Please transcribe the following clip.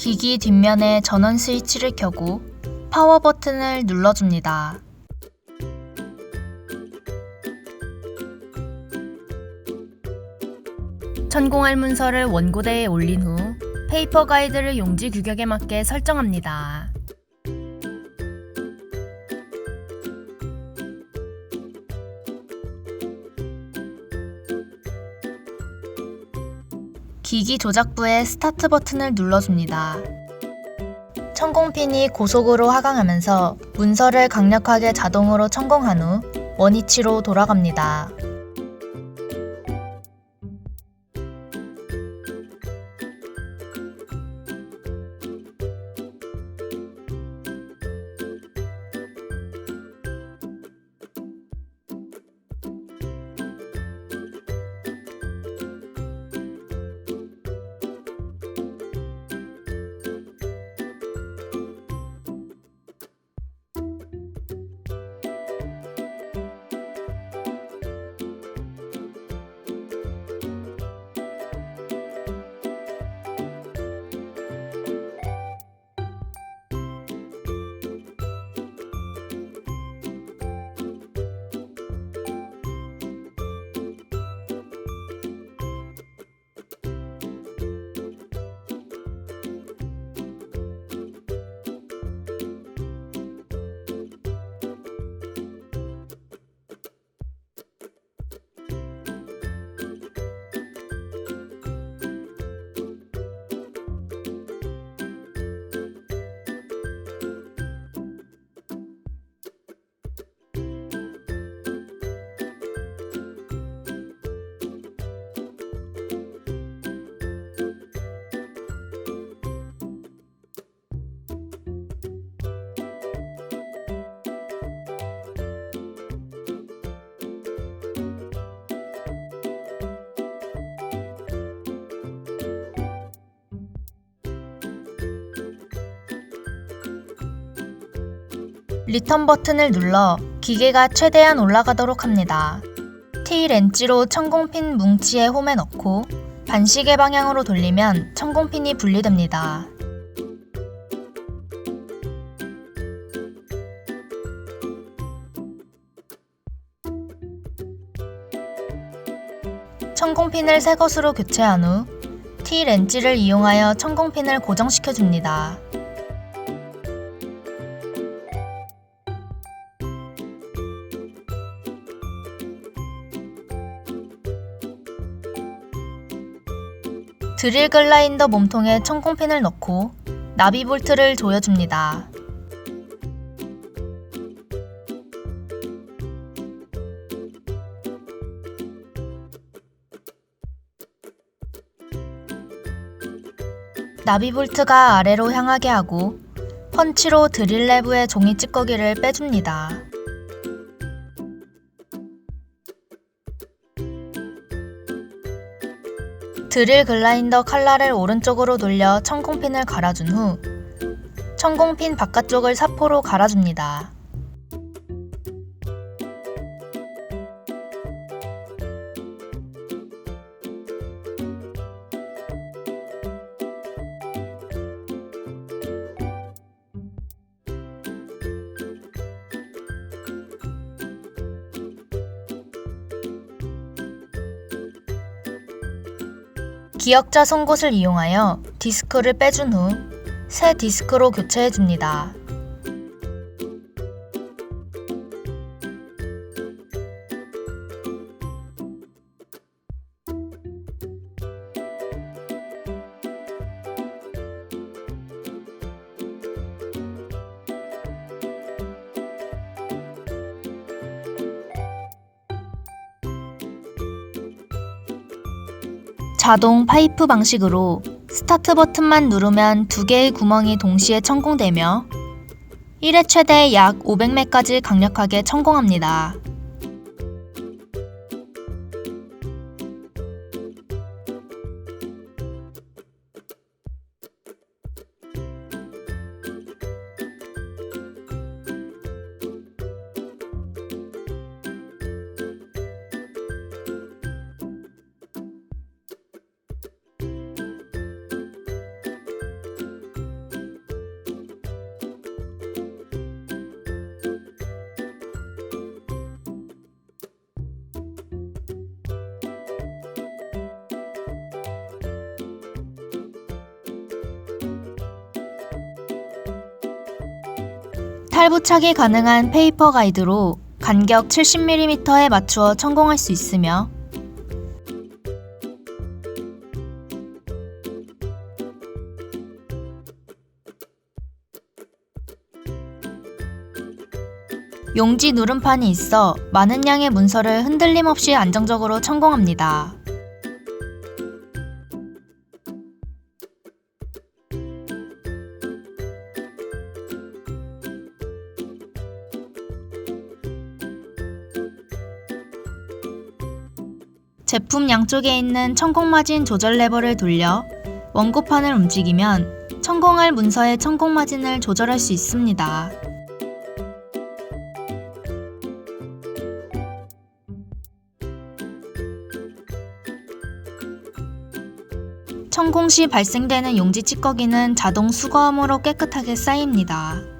기기 뒷면에 전원 스위치를 켜고 파워 버튼을 눌러줍니다. 천공할 문서를 원고대에 올린 후 페이퍼 가이드를 용지 규격에 맞게 설정합니다. 기기 조작부의 스타트 버튼을 눌러줍니다. 천공핀이 고속으로 하강하면서 문서를 강력하게 자동으로 천공한 후 원위치로 돌아갑니다. 리턴 버튼을 눌러 기계가 최대한 올라가도록 합니다. T 렌치로 천공핀 뭉치에 홈에 넣고 반시계 방향으로 돌리면 천공핀이 분리됩니다. 천공핀을 새 것으로 교체한 후 T 렌치를 이용하여 천공핀을 고정시켜 줍니다. 드릴 글라인더 몸통에 천공핀을 넣고 나비 볼트를 조여줍니다. 나비 볼트가 아래로 향하게 하고 펀치로 드릴 내부의 종이 찌꺼기를 빼줍니다. 드릴 글라인더 칼날을 오른쪽으로 돌려 천공핀을 갈아준 후 천공핀 바깥쪽을 사포로 갈아줍니다. 기역자 송곳을 이용하여 디스크를 빼준 후 새 디스크로 교체해 줍니다. 자동 파이프 방식으로 스타트 버튼만 누르면 두 개의 구멍이 동시에 천공되며 1회 최대 약 500매까지 강력하게 천공합니다. 탈부착이 가능한 페이퍼 가이드로 간격 70mm에 맞추어 천공할 수 있으며 용지 누름판이 있어 많은 양의 문서를 흔들림 없이 안정적으로 천공합니다. 제품 양쪽에 있는 천공마진 조절 레버를 돌려 원고판을 움직이면 천공할 문서의 천공마진을 조절할 수 있습니다. 천공 시 발생되는 용지 찌꺼기는 자동 수거함으로 깨끗하게 쌓입니다.